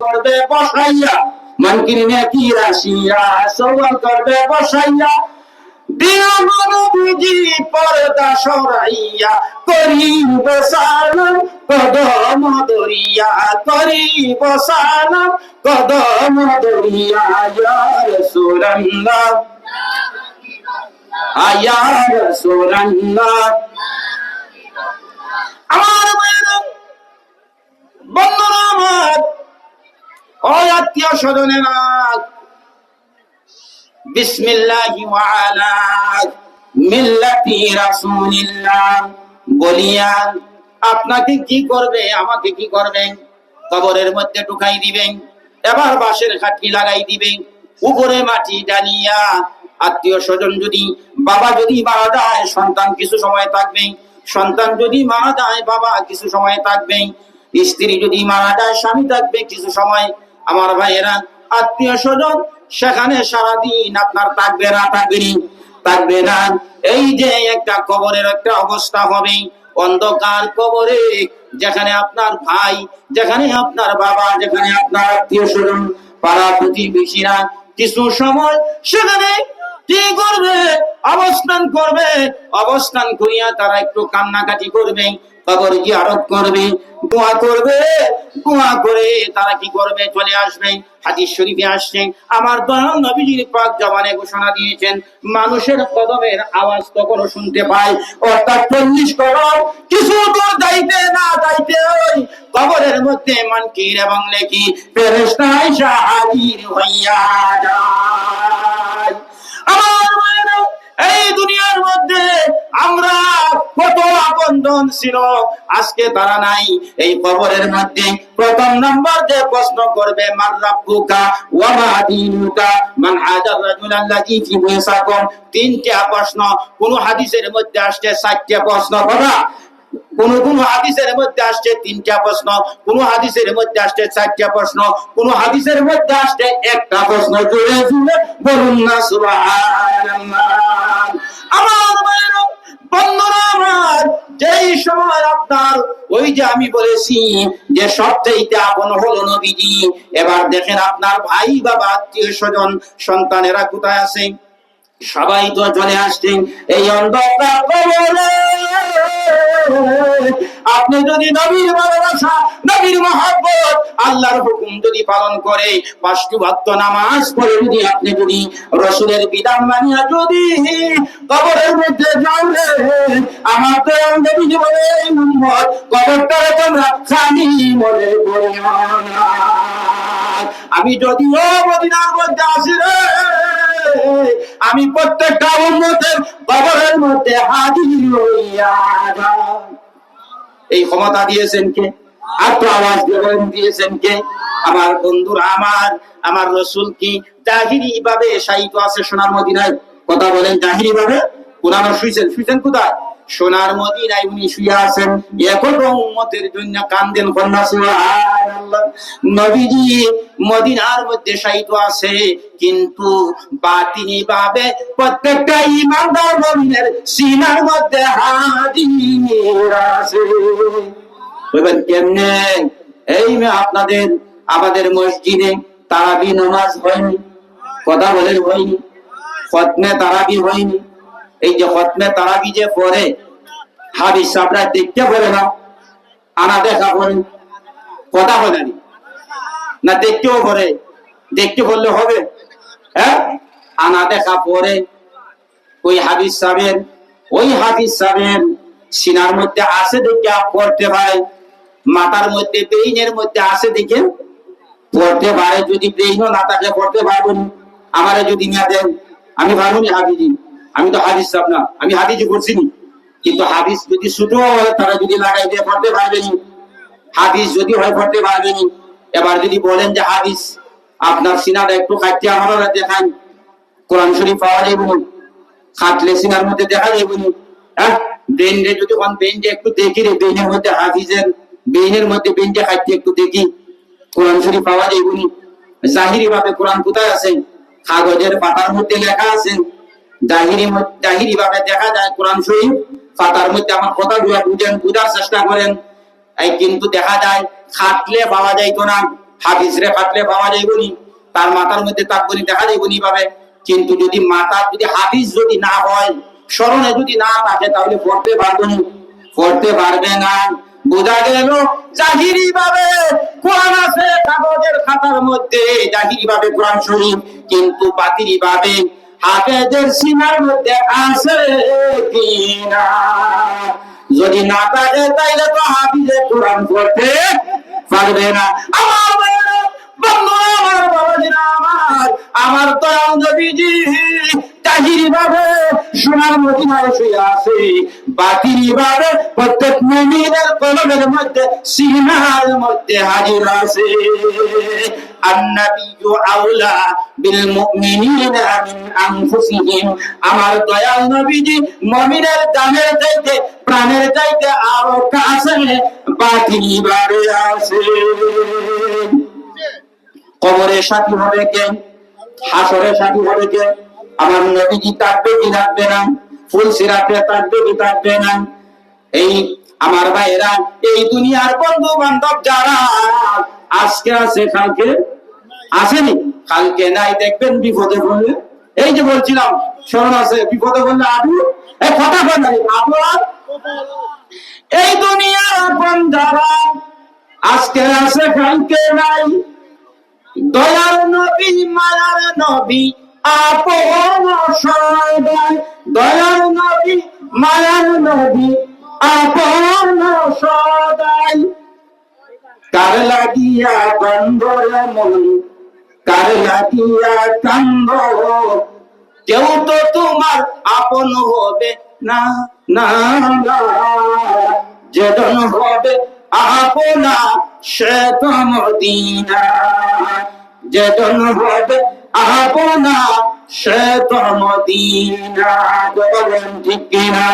করবে বসাইয়া। মানকির নেকি রাশিয়া সওয়াল করবে বসাইয়া। ইয়া আমার মায়েরা বন্ধুরা আমার ও আত্মীয় স্বজনেরা বিসমিল্লাহি ওয়া আলা মিল্লাতি রাসূলিল্লাহ। বলিয়া, আপনাকে কি করবে, আমাকে কি করবেন কবরের মধ্যে ঢুকাই দিবেন, এবার বাঁশের খাটকি লাগাই দিবেন, উপরে মাটি ডালিয়া। আত্মীয় স্বজন যদি, বাবা যদি মারা যায়, সন্তান কিছু সময় থাকবে। সন্তান যদি মারা যায়, বাবা কিছু সময় থাকবে। স্ত্রী যদি মারা যায়, স্বামী থাকবে কিছু সময়। আমার ভাইয়েরা আত্মীয় স্বজন সেখানে সারাদিন আপনার থাকবে না থাকবে নি, থাকবে না। এই যে একটা কবরের একটা অবস্থা হবে অন্ধকার কবরে যেখানে আপনার ভাই যেখানে আপনার বাবা যেখানে আপনার আত্মীয় স্বজন পাড়া প্রতিবেশীরা কিছু সময় সেখানে কি করবে? অবস্থান করবে, অবস্থান করিয়া তারা একটু কান্নাকাটি করবে, কবর জিয়ারত করবে দোয়া করবে দোয়া করে তারা কি করবে, চলে আসবে, হাদিস শরীফে আসছে। আমার দয়াল নবীজির পাক জবানে ঘোষণা দিয়েছেন, মানুষের কদমের আওয়াজ তখনও শুনতে পায়, অর্থাৎ চল্লিশ করম কিছু দূর যাইতে না যাইতে ওই কবরের মধ্যে মানকির এবং লেখি ফেরেশতায় হাজির হইয়া যায়। মধ্যে আমরা কত আপনজন ছিল, আজকে তারা নাই। এই কবরের মধ্যে প্রথম নম্বর যে প্রশ্ন করবে, মান রাব্বুকা ওয়া মা দীনুকা? মান হাজার ফি বুসাকুম তিনটা প্রশ্ন। কোন হাদিসের মধ্যে আসছে চারটা প্রশ্ন কথা কোন কোন হাদিসের মধ্যে আসছে তিনটা প্রশ্ন, কোন হাদিসের মধ্যে আসছে চারটা প্রশ্ন, কোন হাদিসের মধ্যে আসছে একটা প্রশ্ন জুড়ে বলুন না আমার বন্ধুরা আমার, যেই সময় আপনার, ওই যে আমি বলেছি যে সবচেয়ে আপন হলো নবীজি, এবার দেখেন আপনার ভাই বাবা, আত্মীয় স্বজন, সন্তানেরা কোথায় আছে? সবাই তো চলে আসছেন। এই অন্ধকার আপনি যদি নবীর ভালোবাসা, নবীর মহাব্বত, আল্লাহর হুকুম যদি পালন করে পাঁচটি নামাজ পড়ে যদি আপনি যদি রসুলের বিধান মানিয়া যদি কবরের মধ্যে যাও আমার তো নবী উম্মত কবরটারে তোমরা খালি মনে করিও আমি যদিও মদিনার মধ্যে আসি রে আমি প্রত্যেকটা উন্নতের বাবার মধ্যে হাজির হইয়া এই ক্ষমতা দিয়েছেন কে? আত্ম আওয়াজ দিয়েছেন কে? আমার বন্ধুরা, আমার আমার রসুল কি জাহিরি ভাবে সাহিত্য আছে সোনার মদিনায়? কথা বলেন জাহিরি ভাবে কোরআন শুইছেন শুইছেন কোথায়? সোনার মদিনায় উনি শুয়ে আছেন। এখন উম্মতের জন্য কান্দেন কন্যা নবীজি মদিনার মধ্যে আছে। কিন্তু বাতিনি ভাবে প্রত্যেকটা ইমানদার মমিনের সিনার মধ্যে হাজির আছে। বলবেন, কেমনে? এই আপনাদের, আমাদের মসজিদে তারাবি নামাজ হয়নি, কথা বলেন হয়নি খতমে তারাবি হয়নি এই যে খতমে তারাবি যে পড়ে হাবিস সাবরা দেখতে বলে না, আনা দেখা করে কথা বলেনি না। দেখতেও পড়ে দেখতে বললে হবে। হ্যাঁ? আনা দেখা পরে ওই হাবিজ সাহেবের ওই হাবিজ সাহেবের সিনার মধ্যে আছে দেখে পড়তে পারে। মাথার মধ্যে, ব্রেইনের মধ্যে আছে দেখে পড়তে পারে। যদি ব্রেইনও না থাকে, পড়তে পারব না। আমারে যদি না দেন, আমি পারব না হাবিজি আমি তো হাদিস না। আমি করছি নি। কিন্তু হাদিস যদি ছোট হয়, তারা যদি লাগাই দিয়ে পড়তে পারবে নি। হাদিস যদি হয়, পড়তে পারবে নি। এবার যদি বলেন যে হাদিস, আপনার সিনাটা একটু খাইতে আমার দেখান। কোরআন শরীফ পাওয়া না। খাটলে সিনার মধ্যে দেখা না। হ্যাঁ? ব্রেনরে যদি কোন ব্রেনটা একটু দেখি রে। ব্রেনের মধ্যে হাফিজের ব্রেনের মধ্যে ব্রেনটা খাইতে একটু দেখি। কোরআন শরীফ পাওয়া না। জাহিরি ভাবে কোরআন কোথায় আছে? কাগজের পাতার মধ্যে লেখা আছে। জাহিরি ভাবে দেখা যায় কোরআন শরীফ পাতার মধ্যে আমার কথা বুঝেন, বুঝার চেষ্টা করেন। এই কিন্তু দেখা যায়, খাটলে পাওয়া যাইতো না পাওয়া যাইবনি, তার মাথার মধ্যে দেখা যাইবনি পাবে কিন্তু যদি মাতা যদি হাফিজ যদি না হয়, স্মরণে যদি না থাকে, তাহলে পড়তে পারবে না। পড়তে পারবে না। বোঝা গেল, জাহিরি ভাবে কোরআন আছে, কাগজের খাতার মধ্যে, জাহিরি ভাবে কোরআন শরীফ, কিন্তু বাতিরি ভাবে মধ্যে কিনা? যদি না থাকে, তাইলে তো হাফিজে কোরআন করতে পারবে না। আমার আমার বাবাজিরা, আমার আমার তো নবীজি, তাহিরি ভাবে সোনার মদিনায় শুয়ে আছে। বাতিল ইবাদত প্রত্যেক মুমিনের কলমের মধ্যে সিনার মধ্যে হাজির আছে। আন্নাবিয়্যু আউলা বিল মুমিনিনা মিন আনফুসিহিম। আমার দয়াল নবীজি মুমিনের দানের চাইতে, প্রাণের চাইতে আরও কাছে বাতিল ইবাদত আছে। কবরে সাথী হবে কে? হাসরের সাথী হবে কে? আমার নবীজি থাকবে কি থাকবে না? ফুল সিরাতে থাকবে কি থাকবে না? এই আমার ভাইরা এই দুনিয়ার বন্ধু বান্ধব যারা আজকে আছে, কালকে আসেনি? কালকে নাই, দেখবেন বিপদে পড়লে। এই যে বলছিলাম স্মরণ আছে বিপদে পড়লে আবু? এই কথা বলে আবু এই দুনিয়ার আপন যারা আজকে আছে, কালকে নাই। দয়ার নবী, মায়ার নবী আপন সদাই দয়ার নবী মায়ার নবী আপন সদাই কার লাগিয়া মন কার লাগিয়া কান্দ কেউ তো তোমার আপন হবে না না না। যেদন হবে আপনা সে তো মদিনা যেদন হবে আপনা সে তো মদিনা বলেন ঠিক কিনা?